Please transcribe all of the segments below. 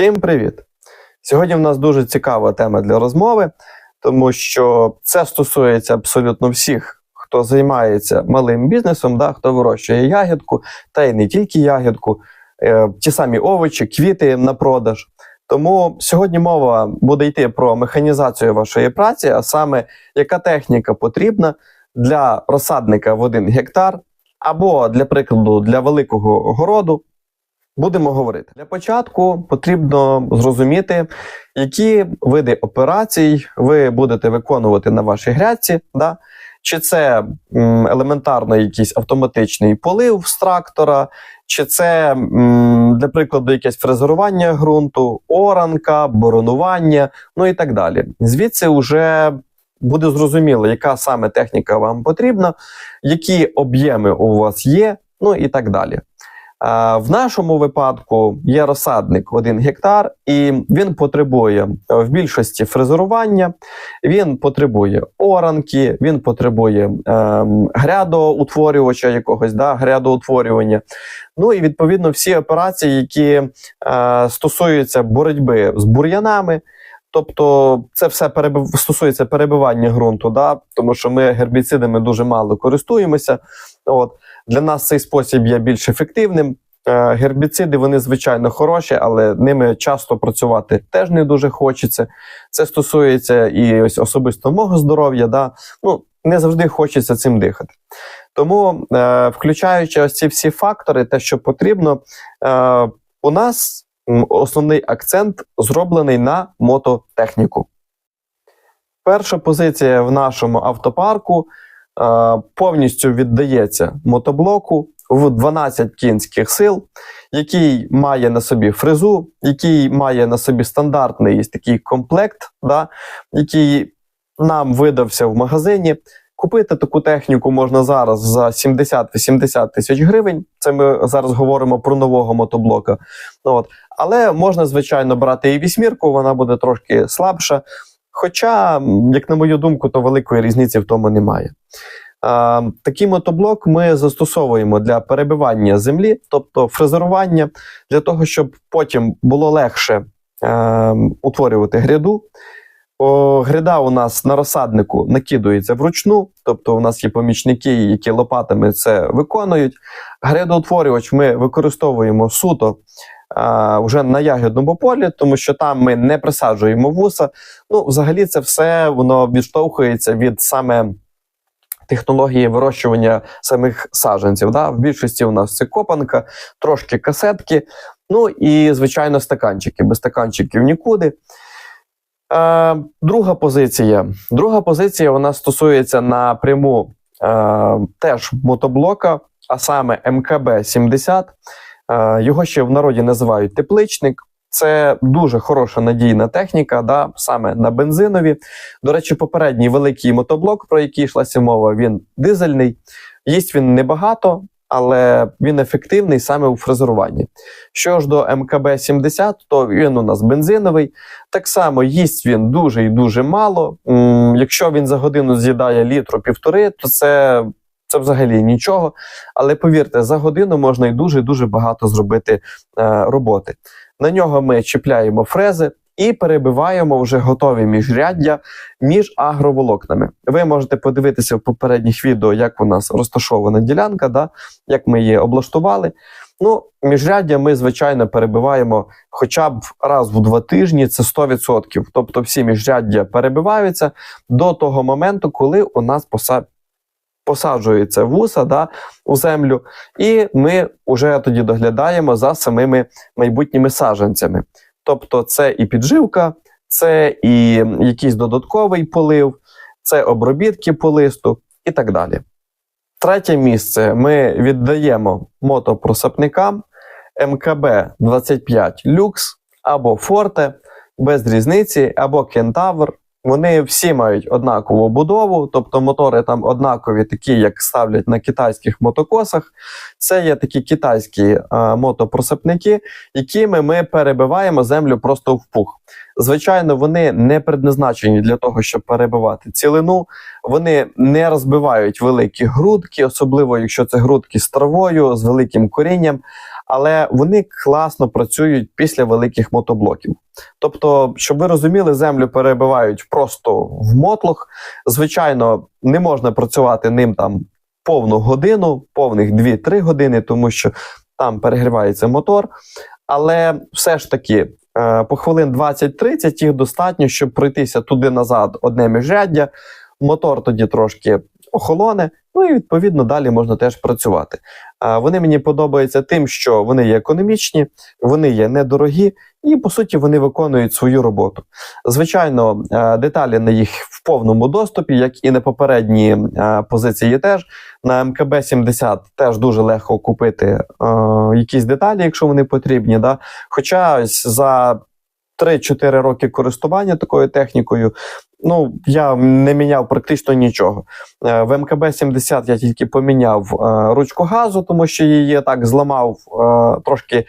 Всім привіт! Сьогодні в нас дуже цікава тема для розмови, тому що це стосується абсолютно всіх, хто займається малим бізнесом, да, хто вирощує ягідку, та й не тільки ягідку, е, ті самі овочі, квіти на продаж. Тому сьогодні мова буде йти про механізацію вашої праці, а саме яка техніка потрібна для розсадника в один гектар, або, для прикладу, для великого городу. Будемо говорити. Для початку потрібно зрозуміти, які види операцій ви будете виконувати на вашій грядці. Да? Чи це елементарно якийсь автоматичний полив з трактора, чи це, для прикладу, якесь фрезерування ґрунту, оранка, боронування, ну і так далі. Звідси вже буде зрозуміло, яка саме техніка вам потрібна, які об'єми у вас є, ну і так далі. В нашому випадку є розсадник 1 гектар, і він потребує е, в більшості фрезерування, він потребує оранки, він потребує ем, грядоутворювача якогось, да, грядоутворювання. Ну і відповідно всі операції, які е, стосуються боротьби з бур'янами. Тобто це все перебив... стосується перебивання ґрунту, да? тому що ми гербіцидами дуже мало користуємося. От. Для нас цей спосіб є більш ефективним. Е, Гербіциди вони звичайно хороші, але ними часто працювати теж не дуже хочеться. Це стосується і ось особисто мого здоров'я. Да? Ну, не завжди хочеться цим дихати. Тому, е, включаючи ось ці всі фактори, те, що потрібно, е, у нас основний акцент зроблений на мототехніку. Перша позиція в нашому автопарку е, повністю віддається мотоблоку в 12 кінських сил, який має на собі фрезу, який має на собі стандартний такий комплект, да, який нам видався в магазині. Купити таку техніку можна зараз за 70-80 тисяч гривень. Це ми зараз говоримо про нового мотоблока. Ну, от. Але можна, звичайно, брати і вісьмірку, вона буде трошки слабша. Хоча, як на мою думку, то великої різниці в тому немає. А, такий мотоблок ми застосовуємо для перебивання землі, тобто фрезерування, для того, щоб потім було легше е, утворювати гряду. О, гряда у нас на розсаднику накидується вручну, тобто у нас є помічники, які лопатами це виконують. Грядоутворювач ми використовуємо суто а, вже на ягідному полі, тому що там ми не присаджуємо вуса. Ну, взагалі, це все воно відштовхується від саме технології вирощування самих саджанців. Да? В більшості у нас це копанка, трошки касетки, ну і, звичайно, стаканчики. Без стаканчиків нікуди. Е, друга позиція. Друга позиція вона стосується напряму е, теж мотоблока, а саме МКБ-70. Е, його ще в народі називають тепличник. Це дуже хороша надійна техніка, да, саме на бензинові. До речі, попередній великий мотоблок, про який йшлася мова, він дизельний. Їсть він небагато, але він ефективний саме у фрезеруванні. Що ж до МКБ-70, то він у нас бензиновий. Так само їсть він дуже і дуже мало. Якщо він за годину з'їдає літру півтори, то це, це взагалі нічого. Але повірте, за годину можна і дуже дуже багато зробити е, роботи. На нього ми чіпляємо фрези і перебиваємо вже готові міжряддя між агроволокнами. Ви можете подивитися в попередніх відео, як у нас розташована ділянка, да? як ми її облаштували. Ну, міжряддя ми, звичайно, перебиваємо хоча б раз в два тижні, це 100%. Тобто всі міжряддя перебиваються до того моменту, коли у нас поса... посаджується вуса да, у землю, і ми вже тоді доглядаємо за самими майбутніми саджанцями. Тобто, це і підживка, це і якийсь додатковий полив, це обробітки по листу і так далі. Третє місце ми віддаємо мотопросапникам МКБ 25 Люкс або Форте, без різниці, або Кентавр. Вони всі мають однакову будову, тобто мотори там однакові, такі, як ставлять на китайських мотокосах. Це є такі китайські а, мотопросипники, якими ми перебиваємо землю просто в пух. Звичайно, вони не предназначені для того, щоб перебивати цілину. Вони не розбивають великі грудки, особливо якщо це грудки з травою, з великим корінням. Але вони класно працюють після великих мотоблоків. Тобто, щоб ви розуміли, землю перебивають просто в мотлох. Звичайно, не можна працювати ним там повну годину, повних 2-3 години, тому що там перегрівається мотор. Але все ж таки, е, по хвилин 20-30 їх достатньо, щоб пройтися туди-назад одне міжряддя. Мотор тоді трошки охолоне, ну і відповідно далі можна теж працювати. Вони мені подобаються тим, що вони є економічні, вони є недорогі, і по суті вони виконують свою роботу. Звичайно, е, деталі на їх в повному доступі, як і на попередні е, позиції, теж на МКБ 70 теж дуже легко купити е, якісь деталі, якщо вони потрібні. Да? Хоча за 3-4 роки користування такою технікою. Ну, я не міняв практично нічого. Е, В МКБ 70 я тільки поміняв е, ручку газу, тому що її так зламав е, трошки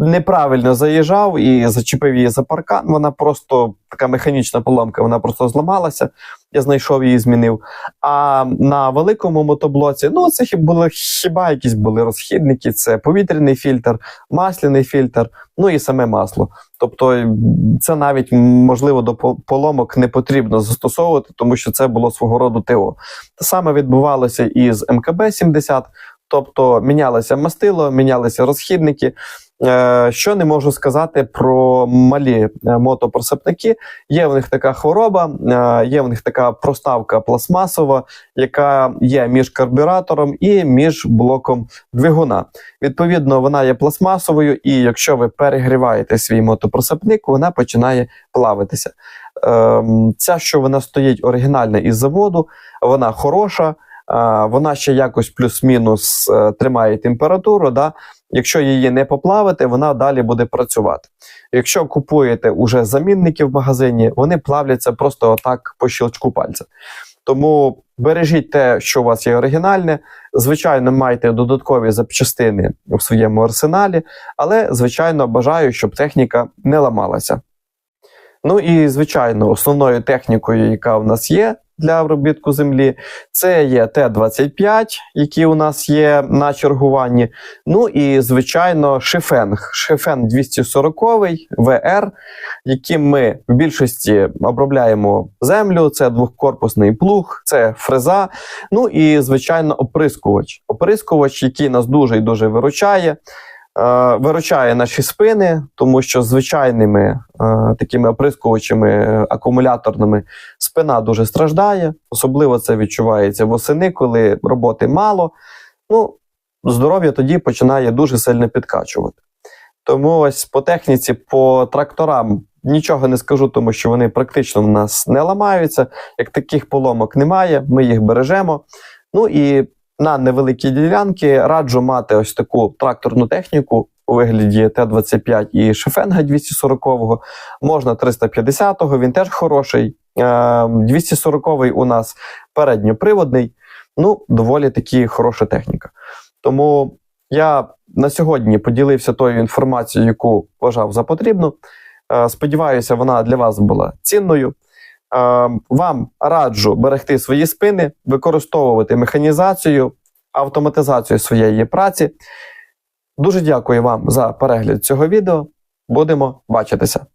неправильно заїжджав і зачепив її за паркан. Вона просто така механічна поломка, вона просто зламалася. Я знайшов її, змінив. А на великому мотоблоці, ну це були хіба якісь були розхідники, це повітряний фільтр, масляний фільтр, ну і саме масло. Тобто, це навіть можливо до поломок не потрібно застосовувати, тому що це було свого роду ТО. Те саме відбувалося і з МКБ 70, тобто мінялося мастило, мінялися розхідники. Е, Що не можу сказати про малі е, мотопросипники. Є в них така хвороба, е, є в них така проставка пластмасова, яка є між карбюратором і між блоком двигуна. Відповідно, вона є пластмасовою, і якщо ви перегріваєте свій мотопросипник, вона починає плавитися. Ем, Ця, що вона стоїть оригінальна із заводу, вона хороша. Вона ще якось плюс-мінус тримає температуру. Да? Якщо її не поплавити, вона далі буде працювати. Якщо купуєте уже замінники в магазині, вони плавляться просто отак по щелчку пальця. Тому бережіть те, що у вас є оригінальне. Звичайно, майте додаткові запчастини у своєму арсеналі, але, звичайно, бажаю, щоб техніка не ламалася. Ну і, звичайно, основною технікою, яка в нас є для обробітку землі, це є Т-25, які у нас є на чергуванні. Ну і, звичайно, шифенг. Шифенг 240 ВР, яким ми в більшості обробляємо землю. Це двохкорпусний плуг, це фреза. Ну і, звичайно, оприскувач. Оприскувач, який нас дуже і дуже виручає. Е, Виручає наші спини, тому що звичайними е, такими оприскувачами е, акумуляторними спина дуже страждає. Особливо це відчувається восени, коли роботи мало. Ну, здоров'я тоді починає дуже сильно підкачувати. Тому ось по техніці, по тракторам нічого не скажу, тому що вони практично в нас не ламаються. Як таких поломок немає, ми їх бережемо. Ну і на невеликі ділянки раджу мати ось таку тракторну техніку у вигляді Т-25 і Шефенга 240-го. Можна 350-го, він теж хороший. Е, 240-й у нас передньоприводний. Ну, доволі таки хороша техніка. Тому я на сьогодні поділився тою інформацією, яку вважав за потрібну. Е, Сподіваюся, вона для вас була цінною. Е, Вам раджу берегти свої спини, використовувати механізацію, автоматизацію своєї праці. Дуже дякую вам за перегляд цього відео. Будемо бачитися.